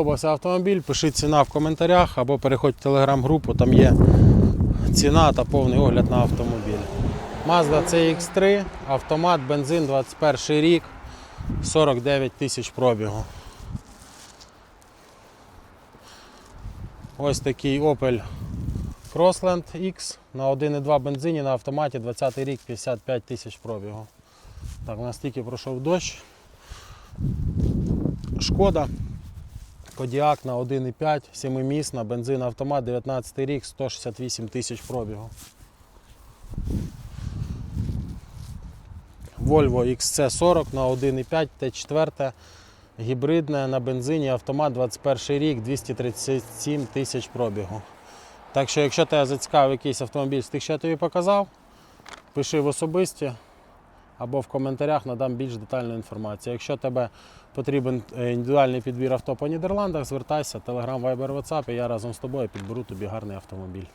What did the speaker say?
Сподобався автомобіль, пишіть ціна в коментарях або переходь в телеграм-групу, там є ціна та повний огляд на автомобіль. Mazda CX3, автомат, бензин, 21 рік, 49 тисяч пробігу. Ось такий Opel Crossland X на 1,2 бензині на автоматі 20 рік, 55 тисяч пробігу. Так, у нас тільки пройшов дощ. Шкода. Кодіак на 1,5, 7-місна, бензин автомат, 19 рік, 168 тисяч пробігу. Volvo XC40 на 1,5 Т4, гібридне на бензині, автомат 21 рік, 237 тисяч пробігу. Так що, якщо тебе зацікавив якийсь автомобіль з тих, що я тобі показав, пиши в особисті або в коментарях надам більш детальну інформацію. Якщо тебе потрібен е, індивідуальний підбір авто по Нідерландах, звертайся, Telegram, Viber, WhatsApp, і я разом з тобою підберу тобі гарний автомобіль.